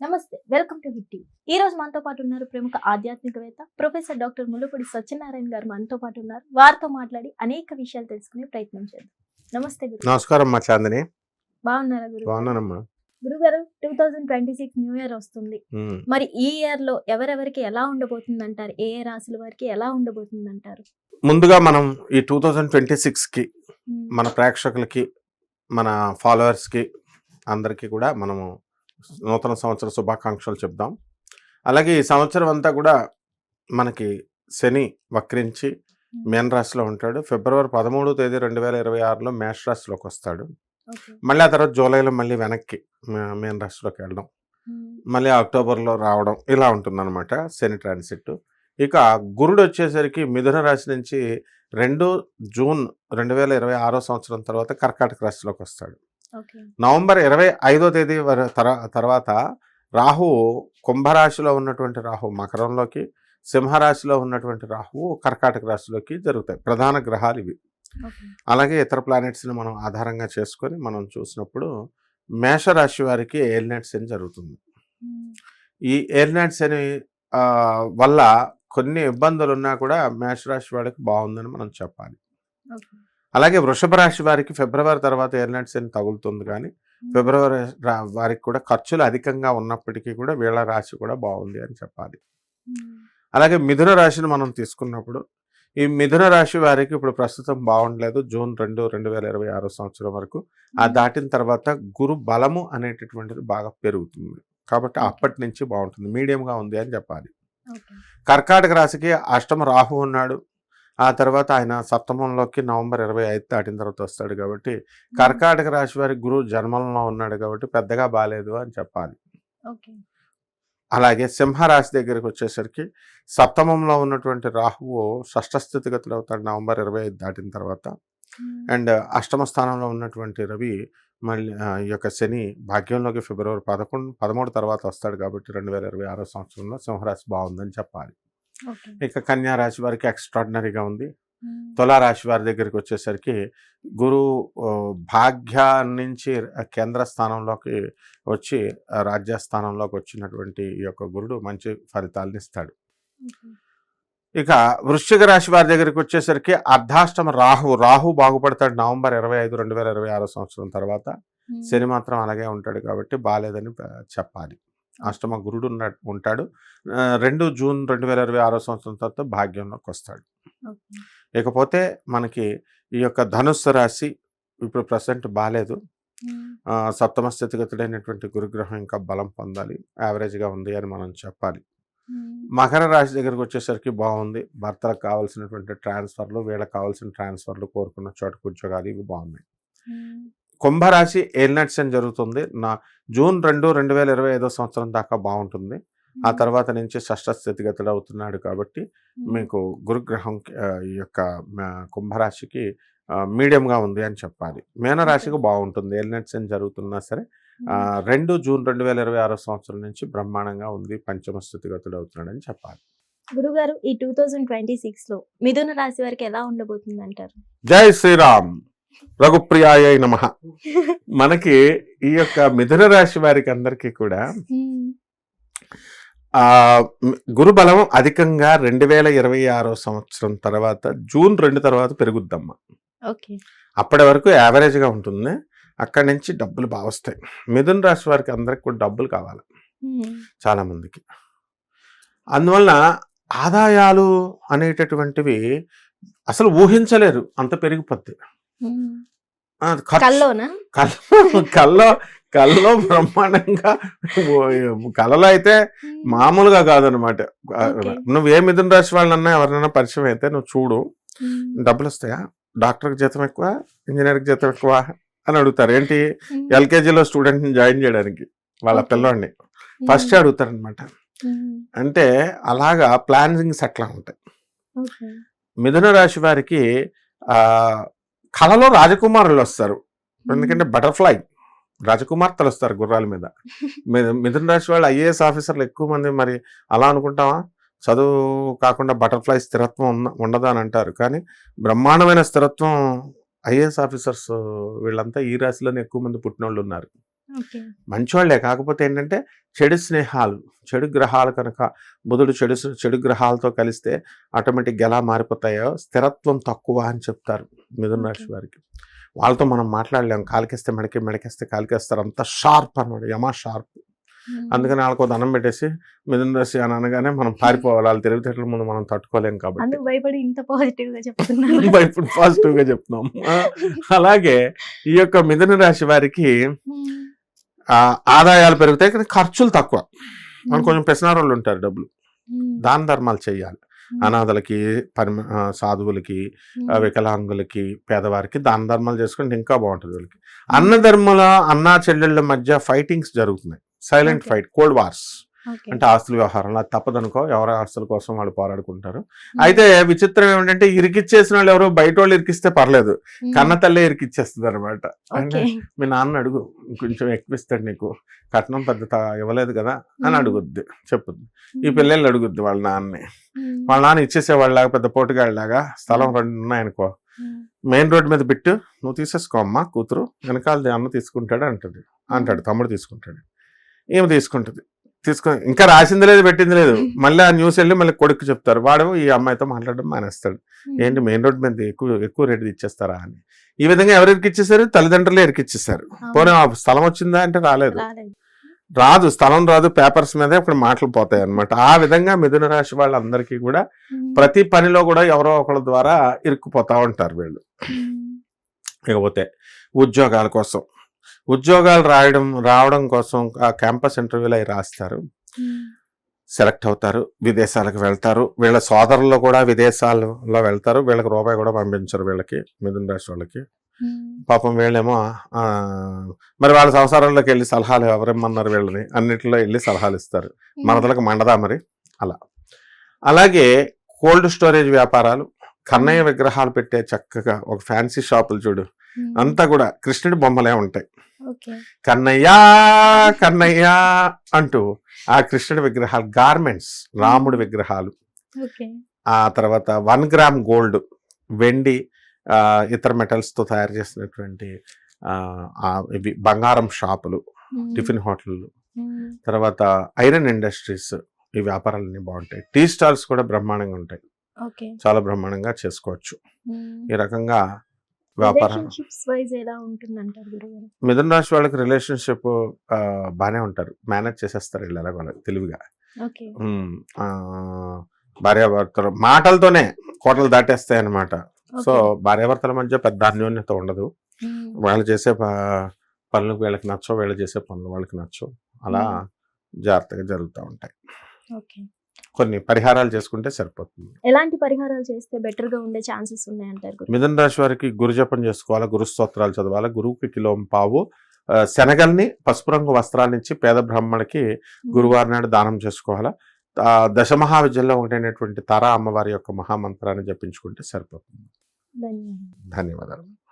నమస్తే welcome to hit. ఈ రోజు మనతో పాటు ఉన్నారు ప్రముఖ ఆధ్యాత్మికవేత్త ప్రొఫెసర్ డాక్టర్ ముల్లపూడి సత్యనారాయణ గారు మనతో పాటు ఉన్నారు. వారితో మాట్లాడి అనేక విషయాలు తెలుసుకునే ప్రయత్నం చేద్దాం. నమస్తే గురు నమస్కారం మా చాందిని. బాగున్నారా గురు బాగున్నానమ్మా. గురుగారు two thousand twenty six new year వస్తుంది. మరి ఈ ఇయర్లో ఎవరెవరికి ఎలా ఉండబోతుంది అంటారు ఏ ఏ రాశుల వారికి ఎలా ఉండబోతుంది అంటారు ముందుగా మనం ఈ టూ థౌజండ్ ట్వంటీ సిక్స్కి మన ప్రేక్షకులకి మన ఫాలోవర్స్కి అందరికీ కూడా మనము నూతన సంవత్సర శుభాకాంక్షలు చెప్దాం. అలాగే ఈ సంవత్సరం అంతా కూడా మనకి శని వక్రించి మేన్ రాశిలో ఉంటాడు. ఫిబ్రవరి పదమూడో తేదీ రెండు వేల ఇరవై ఆరులో మేష రాశిలోకి వస్తాడు. మళ్ళీ ఆ తర్వాత జూలైలో మళ్ళీ వెనక్కి మేన్ రాశిలోకి వెళ్ళడం. మళ్ళీ అక్టోబర్లో రావడం. ఇలా ఉంటుందన్నమాట శని ట్రాన్సిట్. ఇక గురుడు వచ్చేసరికి మిథున రాశి నుంచి రెండు జూన్ రెండు వేల ఇరవై ఆరో సంవత్సరం తర్వాత కర్కాటక రాశిలోకి వస్తాడు. నవంబర్ ఇరవై ఐదో తేదీ తర్వాత రాహు కుంభరాశిలో ఉన్నటువంటి రాహు మకరంలోకి సింహరాశిలో ఉన్నటువంటి రాహువు కర్కాటక రాశిలోకి జరుగుతాయి. ప్రధాన గ్రహాలు ఇవి. అలాగే ఇతర ప్లానెట్స్ని మనం ఆధారంగా చేసుకొని మనం చూసినప్పుడు మేషరాశి వారికి ఏలినట్స్ అని జరుగుతుంది. ఈ ఎయిర్నైట్స్ అని వల్ల కొన్ని ఇబ్బందులు ఉన్నా కూడా మేషరాశి వాడికి బాగుందని మనం చెప్పాలి. అలాగే వృషభ రాశి వారికి ఫిబ్రవరి తర్వాత ఎయిర్నైట్స్ అని తగులుతుంది కానీ ఫిబ్రవరి వారికి కూడా ఖర్చులు అధికంగా ఉన్నప్పటికీ కూడా వీళ్ళ రాశి కూడా బాగుంది అని చెప్పాలి. అలాగే మిథున రాశిని మనం తీసుకున్నప్పుడు ఈ మిథున రాశి వారికి ఇప్పుడు ప్రస్తుతం బాగుండలేదు. జూన్ రెండు రెండు వేల ఇరవై ఆరో సంవత్సరం వరకు ఆ దాటిన తర్వాత గురు బలము అనేటటువంటిది బాగా పెరుగుతుంది. కాబట్టి అప్పటి నుంచి బాగుంటుంది. మీడియంగా ఉంది అని చెప్పాలి. కర్కాటక రాశికి అష్టమ రాహు ఉన్నాడు. ఆ తర్వాత ఆయన సప్తమంలోకి నవంబర్ ఇరవై ఐదు దాటిన తర్వాత వస్తాడు కాబట్టి కర్కాటక రాశి వారి గురువు జన్మంలో ఉన్నాడు కాబట్టి పెద్దగా బాగాలేదు అని చెప్పాలి. అలాగే సింహరాశి దగ్గరికి వచ్చేసరికి సప్తమంలో ఉన్నటువంటి రాహువు షష్ఠ స్థితిగతులు అవుతాడు నవంబర్ ఇరవై ఐదు దాటిన తర్వాత అండ్ అష్టమ స్థానంలో ఉన్నటువంటి రవి మళ్ళీ ఈ యొక్క శని భాగ్యంలోకి ఫిబ్రవరి పదకొండు పదమూడు తర్వాత వస్తాడు కాబట్టి రెండు వేల ఇరవై ఆరో సంవత్సరంలో సింహరాశి బాగుందని చెప్పాలి. ఇక కన్యా రాశి వారికి ఎక్స్ట్రాడినరీగా ఉంది. తులారాశి వారి దగ్గరికి వచ్చేసరికి గురు భాగ్య నుంచి కేంద్ర స్థానంలోకి వచ్చి రాజ్యస్థానంలోకి వచ్చినటువంటి ఈ యొక్క గురుడు మంచి ఫలితాలను ఇస్తాడు. ఇక వృశ్చిక రాశి వారి దగ్గరికి వచ్చేసరికి అర్ధాష్టమ రాహు రాహు బాగుపడతాడు నవంబర్ ఇరవై ఐదు రెండు వేల ఇరవై ఆరో సంవత్సరం తర్వాత. శని మాత్రం అలాగే ఉంటాడు కాబట్టి బాగాలేదని చెప్పాలి. అష్టమ గురుడు ఉన్న- ఉంటాడు. రెండు జూన్ రెండు వేల ఇరవై ఆరో సంవత్సరం తర్వాత భాగ్యంలోకి వస్తాడు. ఇకపోతే మనకి ఈ యొక్క ధనుస్సు రాశి ఇప్పుడు ప్రజెంట్ బాగాలేదు సప్తమ స్థితిగతుడైనటువంటి గురుగ్రహం ఇంకా బలం పొందాలి. యావరేజ్గా ఉంది అని మనం చెప్పాలి. మకర రాశి దగ్గరికి వచ్చేసరికి బాగుంది. భర్తలకు కావాల్సినటువంటి ట్రాన్స్ఫర్లు వీళ్ళకి కావాల్సిన ట్రాన్స్ఫర్లు కోరుకున్న చోటుకు ఉద్యోగాలు ఇవి బాగున్నాయి. కుంభరాశి ఏలినట్స్ అని జరుగుతుంది. నా జూన్ రెండు రెండు వేల ఇరవై ఐదో సంవత్సరం దాకా బాగుంటుంది. ఆ తర్వాత నుంచి షష్ఠ స్థితిగతుడు అవుతున్నాడు కాబట్టి మీకు గురుగ్రహం యొక్క కుంభరాశికి మీడియంగా ఉంది అని చెప్పాలి. మీనరాశికి బాగుంటుంది. ఎల్నెట్స్ అని జరుగుతున్నా సరే రెండు జూన్ రెండు వేల ఇరవై ఆరో సంవత్సరం నుంచి బ్రహ్మాండంగా ఉంది. పంచమ స్థితిగతుడు అవుతున్నాడు అని చెప్పాలి. గురుగారు ఈ టూ థౌజండ్ ట్వంటీ సిక్స్లో మిథున రాశి వారికి ఎలా ఉండబోతుంది అంటారు జై శ్రీరామ్! రఘుప్రియాయ నమ. మనకి ఈ యొక్క మిథున రాశి వారికి అందరికీ కూడా ఆ మ్- గురుబలం అధికంగా రెండు వేల ఇరవై ఆరో సంవత్సరం తర్వాత జూన్ రెండు తర్వాత పెరుగుద్దమ్మా. అప్పటి వరకు యావరేజ్గా ఉంటుంది. అక్కడి నుంచి డబ్బులు బాగా వస్తాయి. మిథున రాశి వారికి అందరికి కూడా డబ్బులు కావాలి. చాలా మందికి. అందువలన ఆదాయాలు అనేటటువంటివి అసలు ఊహించలేరు. అంత పెరిగిపోద్ది. కల్లోనా? కల్లో కల్లో కల్లో బ్రహ్మాండంగా కలలో అయితే మామూలుగా కాదనమాట. నువ్వు ఏ మిథున రాశి వాళ్ళన్నా ఎవరినైనా పరిచయం అయితే నువ్వు చూడు. డబ్బులు వస్తాయా డాక్టర్కి జీతం ఎక్కువ? ఇంజనీర్కి జీతం ఎక్కువ? అని అడుగుతారు. ఏంటి? ఎల్కేజీలో స్టూడెంట్ని జాయిన్ చేయడానికి వాళ్ళ. పిల్లోడిని. ఫస్ట్ అడుగుతారు అనమాట ఉమ్, అంటే అలాగా ప్లానింగ్స్ అట్లా ఉంటాయి. మిథున రాశి వారికి కళలో రాజకుమారులు వస్తారు. ఎందుకంటే బటర్ఫ్లై రాజకుమార్తెలు వస్తారు గుర్రాల మీద. మిథున రాశి వాళ్ళు ఐఏఎస్ ఆఫీసర్లు ఎక్కువ మంది మరి అలా అనుకుంటావా? చదువు కాకుండా బటర్ఫ్లై స్థిరత్వం ఉన్న ఉండదు అని అంటారు. కానీ బ్రహ్మాండమైన స్థిరత్వం ఐఏఎస్ ఆఫీసర్స్ వీళ్ళంతా ఈ రాశిలోనే ఎక్కువ మంది పుట్టినోళ్ళు ఉన్నారు. మంచివాళ్ళే. కాకపోతే ఏంటంటే చెడు స్నేహాలు చెడు గ్రహాలు కనుక బుధుడు చెడు చెడు గ్రహాలతో కలిస్తే ఆటోమేటిక్గా ఎలా మారిపోతాయో స్థిరత్వం తక్కువ అని చెప్తారు మిథున రాశి. వారికి. వాళ్ళతో మనం మాట్లాడలేం. కాలికేస్తే మెడకి మెడకేస్తే కాలికేస్తారు. అంత షార్ప్ అన్నమాట. యమా షార్ప్. అందుకని వాళ్ళకు దండం పెట్టేసి మిథున రాశి అని అనగానే మనం పారిపోవాలి. వాళ్ళ తెలివితేటల ముందు మనం తట్టుకోలేం కాబట్టి. భయపడి ఇంత పాజిటివ్గా చెప్తున్నారు ఇప్పుడు పాజిటివ్గా చెప్తున్నాం అలాగే ఈ యొక్క మిథున రాశి వారికి ఆదాయాలు పెరుగుతాయి కానీ ఖర్చులు తక్కువ. మనం కొంచెం పెసనారోళ్ళు ఉంటారు డబ్బులు. దాన ధర్మాలు చేయాలి అనాథలకి పరి ఆ, సాధువులకి వికలాంగులకి పేదవారికి దాన ధర్మాలు చేసుకుంటే ఇంకా బాగుంటుంది వీళ్ళకి. అన్న ధర్మల అన్నా చెల్లెళ్ళ మధ్య ఫైటింగ్స్ జరుగుతున్నాయి. సైలెంట్. Fight cold wars. అంటే ఆస్తుల వ్యవహారంలో అది తప్పదనుకో ఎవరి ఆస్తుల కోసం వాళ్ళు పోరాడుకుంటారు. అయితే విచిత్రం ఏమిటంటే ఇరికిచ్చేసిన వాళ్ళు ఎవరో బయట వాళ్ళు ఇరికిస్తే పర్లేదు. కన్న తల్లే ఇరికిచ్చేస్తుంది అనమాట అంటే మీ నాన్న అడుగు కొంచెం ఎక్కువ ఇస్తాడు నీకు. కట్నం పెద్ద ఇవ్వలేదు కదా అని అడుగుద్ది చెప్పుద్ది. ఈ పిల్లలు అడుగుద్ది వాళ్ళ నాన్నని. వాళ్ళ నాన్న ఇచ్చేసేవాళ్ళలాగా పెద్ద పోటుగాళ్ళలాగా స్థలం రెండు ఉన్నాయనుకో. మెయిన్ రోడ్ మీద పెట్టు నువ్వు తీసేసుకో అమ్మా కూతురు వెనకాల అన్న తీసుకుంటాడు అంటది. అంటాడు తమ్ముడు తీసుకుంటాడు. ఏమి తీసుకుంటుంది. తీసుకొని ఇంకా రాసింది లేదు పెట్టింది లేదు. మళ్ళీ ఆ న్యూస్ వెళ్ళి మళ్ళీ కొడుకు చెప్తారు. వాడు ఈ అమ్మాయితో మాట్లాడడం మానేస్తాడు. ఏంటి మెయిన్ రోడ్ మీద ఎక్కువ ఎక్కువ రేటు ఇచ్చేస్తారా అని. ఈ విధంగా ఎవరు ఇరికిచ్చేసారు తల్లిదండ్రులే ఇరికిచ్చేసారు పోనీ ఆ స్థలం వచ్చిందా అంటే రాలేదు. రాలేదు. రాదు స్థలం రాదు పేపర్స్ మీదే అక్కడ మాటలు పోతాయి అనమాట ఆ విధంగా మిథున రాశి వాళ్ళందరికీ కూడా ప్రతి పనిలో కూడా ఎవరో ఒకళ్ళ ద్వారా ఇరుక్కుపోతా ఉంటారు వీళ్ళు. ఇకపోతే ఉద్యోగాల కోసం. ఉద్యోగాలు రాయడం రావడం కోసం ఆ క్యాంపస్ ఇంటర్వ్యూలు అవి రాస్తారు. సెలెక్ట్ అవుతారు విదేశాలకు వెళ్తారు. వీళ్ళ సోదరులు కూడా విదేశాలలో వెళ్తారు. వీళ్ళకి రూపాయి కూడా పంపించరు వీళ్ళకి మిథున రాశి వాళ్ళకి. పాపం వీళ్ళేమో మరి వాళ్ళ సంసారంలోకి వెళ్ళి సలహాలు ఎవరేమన్నారు వీళ్ళని? అన్నిటిలో వెళ్ళి సలహాలు ఇస్తారు. మనదలకు మండదా మరి? అలా. అలాగే కోల్డ్ స్టోరేజ్ వ్యాపారాలు కన్నయ్య విగ్రహాలు పెట్టే చక్కగా ఒక ఫ్యాన్సీ షాపులు చూడు. అంతా కూడా కృష్ణుడి బొమ్మలే ఉంటాయి. కన్నయ్య కన్నయ్య అంటూ ఆ కృష్ణుడి విగ్రహాలు గార్మెంట్స్ రాముడి విగ్రహాలు. ఆ తర్వాత వన్ గ్రామ్ గోల్డ్ వెండి ఇతర మెటల్స్తో తయారు చేసినటువంటి ఇవి బంగారం షాపులు టిఫిన్ హోటళ్ళు. తర్వాత ఐరన్ ఇండస్ట్రీస్ ఈ వ్యాపారాలన్నీ బాగుంటాయి. టీ స్టాల్స్ కూడా బ్రహ్మాండంగా ఉంటాయి. చాలా బ్రహ్మాండంగా చేసుకోవచ్చు. ఈ రకంగా వ్యాపారం. మిథున రాశి వాళ్ళకి రిలేషన్షిప్ బాగానే ఉంటారు. మేనేజ్ చేసేస్తారు వీళ్ళు తెలివిగా. భార్యాభర్తలు మాటలతోనే కోటలు దాటేస్తాయి అన్నమాట. సో భార్యాభర్తల మధ్య పెద్ద అన్యోన్యత ఉండదు. వాళ్ళు చేసే పనులు వీళ్ళకి నచ్చవు వీళ్ళు చేసే పనులు వాళ్ళకి నచ్చవు. అలా జాగ్రత్తగా జరుగుతూ ఉంటాయి. ఓకే. కొన్ని పరిహారాలు చేసుకుంటే సరిపోతుంది. ఎలాంటి పరిహారాలు చేస్తే బెటర్గా ఉండే ఛాన్సెస్ ఉన్నాయి అంటారు గురు? మిథున రాశి వారికి గురు జపం చేసుకోవాలా? గురు స్తోత్రాలు చదవాలి? గురువుకి కిలో పావు శనగల్ని పసుపు రంగు వస్త్రాన్నిచ్చి పేద బ్రాహ్మణుడికి గురువారం నాడు దానం చేసుకోవాలా? దశమహావిద్యలో ఒకటైనటువంటి తారా అమ్మవారి యొక్క మహామంత్రాన్ని జపించుకుంటే సరిపోతుంది. ధన్యవాదాలు.